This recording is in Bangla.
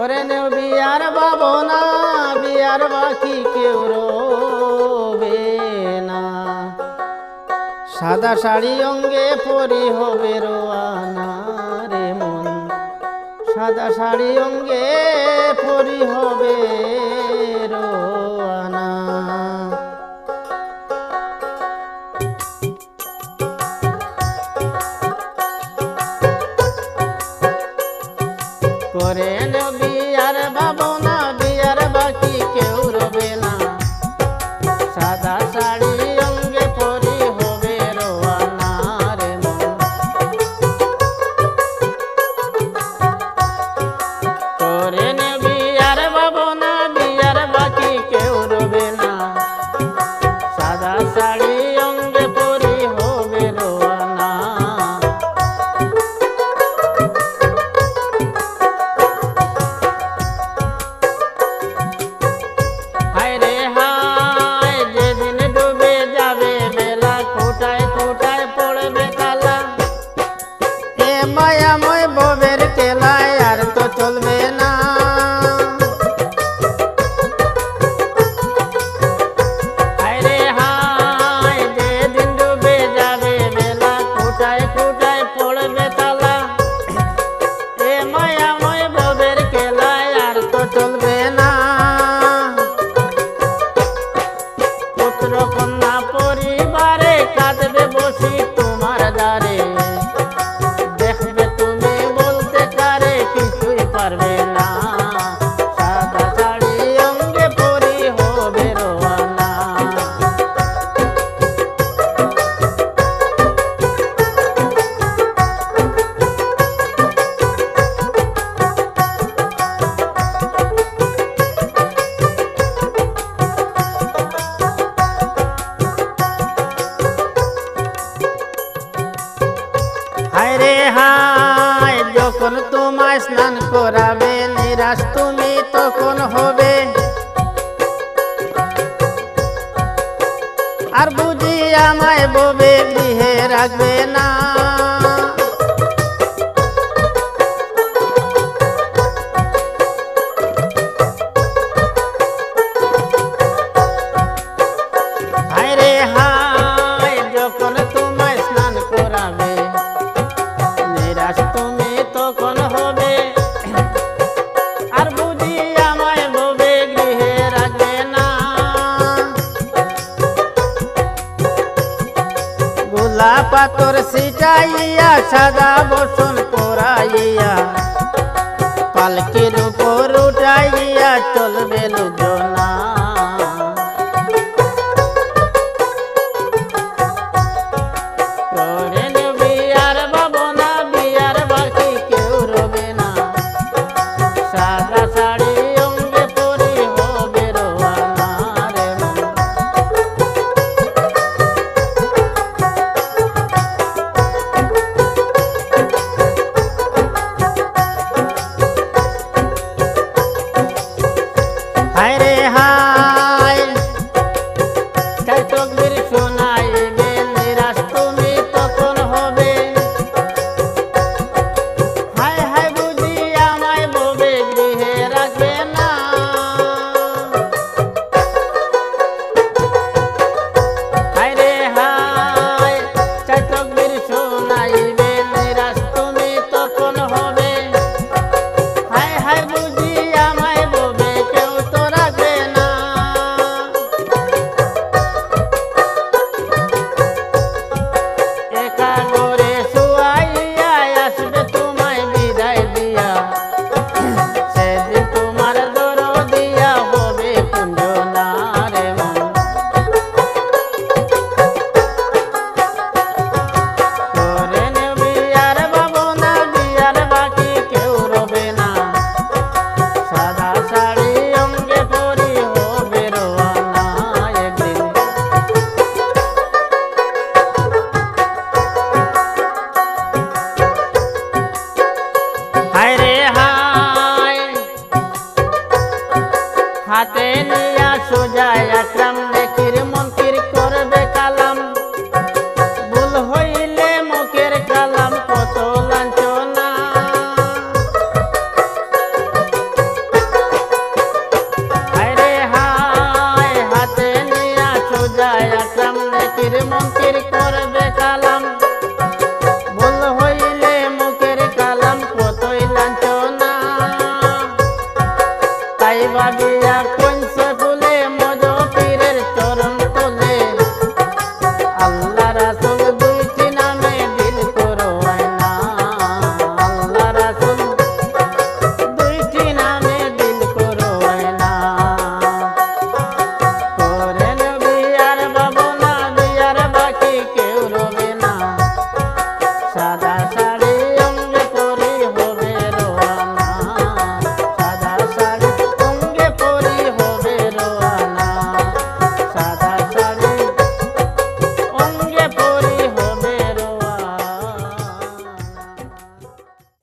ওরে নেও বিয়ার বাবনা বিয়ার বাকি কেউ রোবে না। সাদা শাড়ি অঙ্গে পরি হবে রোয়ানা রে মন। সাদা শাড়ি অঙ্গে পরি হবে রোয়ানা। স্নান করাবে, নিরাশ তুমি তখন হবে। আর বুঝি আমায় ববে গৃহে রাখবে না। রে হা পাথর সিজাইয়া সাদা বসন পরাইয়া পালকে अरे মন্ত্রের